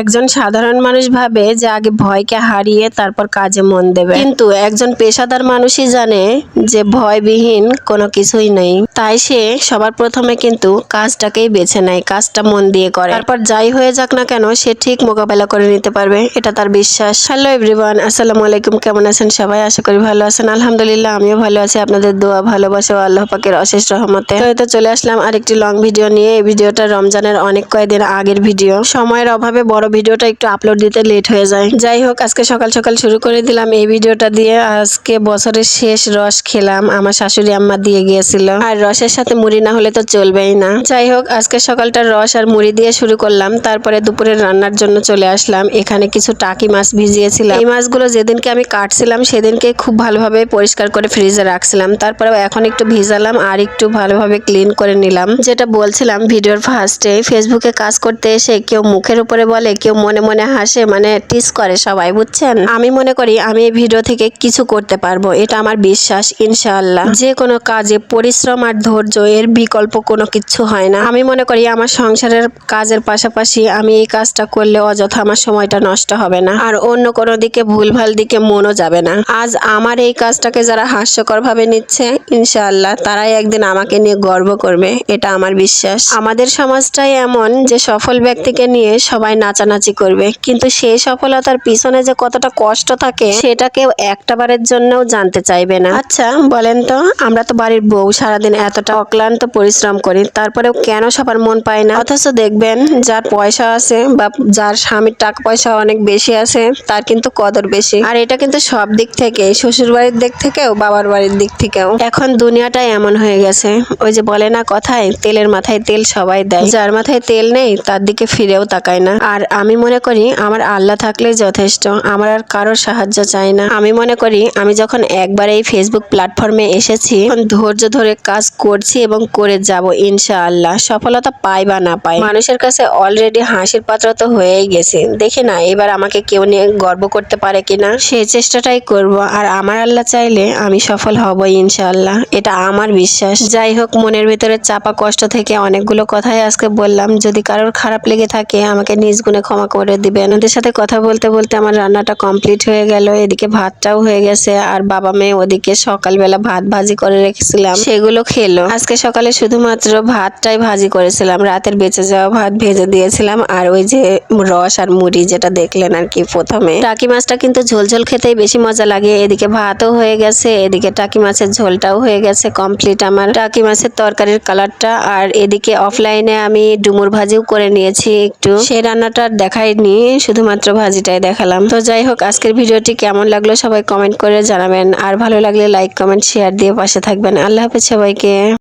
একজন সাধারণ মানুষ ভাবে যে আগে ভয়কে হারিয়ে তারপর কাজে মন দেবে। কিন্তু একজন পেশাদার মানুষই জানে যে ভয়বিহীন কোনো কিছুই নেই। তাই সে সবার প্রথমে কিন্তু কাজটাকেই বেছে নেয়, কাজটা মন দিয়ে করে। তারপর যাই হয়ে যাক না কেন, সে ঠিক মোকাবেলা করে নিতে পারবে। এটা তার বিশ্বাস। হ্যালো এভরিওয়ান, আসসালামু আলাইকুম। কেমন আছেন সবাই? আশা করি ভালো আছেন। আলহামদুলিল্লাহ, আমিও ভালো আছি। আপনাদের দোয়া, ভালোবাসা ও আল্লাহ পাকের অশেষ রহমতে। তো চলে আসলাম আরেকটি লং ভিডিও নিয়ে। এই ভিডিওটা রমজানের অনেক কয়েকদিন আগের ভিডিও সময়ের অভাবে বড় ভিডিওটা একটু আপলোড দিতে লেট হয়ে যায়। যাই হোক, আজকে সকাল সকাল শুরু করে দিলাম এই ভিডিওটা দিয়ে। আজকে বছরের শেষ রস খেলাম। আমার শাশুড়ি আম্মা দিয়ে গিয়েছিল। আর রসের সাথে মুড়ি না হলে তো চলবেই না। যাই হোক, আজকে সকালটা রস আর মুড়ি দিয়ে শুরু করলাম। তারপরে দুপুরের রান্নার জন্য চলে আসলাম। এখানে কিছু টাকি মাছ ভিজিয়েছিলাম। এই মাছগুলো যেদিনকে আমি কাটছিলাম, সেদিনকে খুব ভালোভাবে পরিষ্কার করে ফ্রিজে রাখছিলাম। তারপরে এখন একটু ভিজালাম আর একটু ভালোভাবে ক্লিন করে নিলাম। যেটা বলছিলাম ভিডিওর ফার্স্টে ফেসবুকে কাজ করতে এসে কেউ মুখের উপরে বলে কেউ মনে মনে হাসে মানে টিস করে সবাই, বুঝছেন? আমি মনে করি আমি এই ভিডিও থেকে কিছু করতে পারব, এটা আমার বিশ্বাস, ইনশাআল্লাহ। যে কোনো কাজে পরিশ্রম আর ধৈর্য, এর বিকল্প কোনো কিছু হয় না। আমি মনে করি আমার সংসারের কাজের পাশাপাশি আমি এই কাজটা করলে অযথা আমার সময়টা নষ্ট হবে না। আর অন্য কোনো দিকে ভুলভাল দিকে মনও যাবে না। আজ আমার এই কাজটাকে যারা হাস্যকর ভাবে নিচ্ছে, ইনশাআল্লাহ, তারাই একদিন আমাকে নিয়ে গর্ব করবে, এটা আমার বিশ্বাস। আমাদের সমাজটাই এমন যে সফল ব্যক্তিকে নিয়ে সবাই নাচানাচি করবে। কিন্তু সেই সফলতার পিছনে যে কতটা কষ্ট থাকে সেটা কেউ একটাবারের জন্যও জানতে চাইবে না। আচ্ছা বলেন তো, আমরা তো বাড়ির বউ, সারাদিন এতটা অক্লান্ত পরিশ্রম করি, তারপরেও কেন সবার মন পায় না? অথচ দেখবেন, যার পয়সা আছে বা যার স্বামীর টাকা পয়সা অনেক বেশি আছে, তার কিন্তু কদর বেশি। আর এটা কিন্তু সব দিক থেকে শ্বশুর বাড়ির দিক থেকেও, বাবার বাড়ির দিক থেকেও। এখন দুনিয়াটাই এমন হয়ে গেছে, ওই যে বলে না কথায়, তেলের মাথায় তেল সবাই দেয়। যার মাথায় তেল নেই, তার দিকে ফিরেও তাকায় না। আর আমি মনে করি আমার আল্লাহ থাকলেই যথেষ্ট, আমার আর কারোর সাহায্য চাই না। আমি মনে করি আমি যখন একবার এই ফেসবুক প্ল্যাটফর্মে এসেছি ধৈর্য ধরে কাজ করছি এবং করে যাব ইনশাআল্লাহ। সফলতা পাই বা না পাই, মানুষের কাছে অলরেডি হাসির পাত্র তো হয়েই গেছে। দেখি না, এবার আমাকে কেউ নিয়ে গর্ব করতে পারে কিনা? সেই চেষ্টাটাই করব, আর আমার আল্লাহ চাইলে আমি সফল হবই ইনশাআল্লাহ। এটা আমার বিশ্বাস। যাই হোক, মনের ভিতরে চাপা কষ্ট থেকে অনেকগুলো কথাই আজকে বললাম। যদি কারোর খারাপ লেগে থাকে, আমাকে নিজ গুণে ক্ষমা করে দিবেন ওদের সাথে কথা বলতে বলতে আমার রান্নাটা কমপ্লিট হয়ে গেল এদিকে ভাতটাও হয়ে গেছে আর বাবা মেয়ে ওদিকে সকালবেলা ভাত ভাজি করে রেখেছিলাম। সেগুলো খেলো। আজকে সকালে শুধুমাত্র ভাতটাই ভাজি করেছিলাম রাতের বেঁচে যাওয়া ভাত ভেজে দিয়েছিলাম আর ওই যে রস আর মুড়ি যেটা দেখলেন আর কি প্রথমে। টাকি মাছটা কিন্তু ঝোলঝোল খেতেই বেশি মজা লাগে। এদিকে ভাতও হয়ে গেছে এদিকে টাকি মাছের ঝোলটাও হয়ে গেছে কমপ্লিট আমার। টাকি মাছের তরকারির কালারটা আর এদিকে অফলাইনে আমি ডুমুর ভাজিও করে নিয়েছি একটু। সেই রান্নাটা আর দেখাইনি শুধুমাত্র ভাজিটাই দেখালাম। তো যাই হোক, আজকের ভিডিওটি কেমন লাগল সবাই কমেন্ট করে জানাবেন। আর ভালো লাগলে লাইক, কমেন্ট শেয়ার দিয়ে পাশে থাকবেন। আল্লাহ হাফেজ সবাইকে।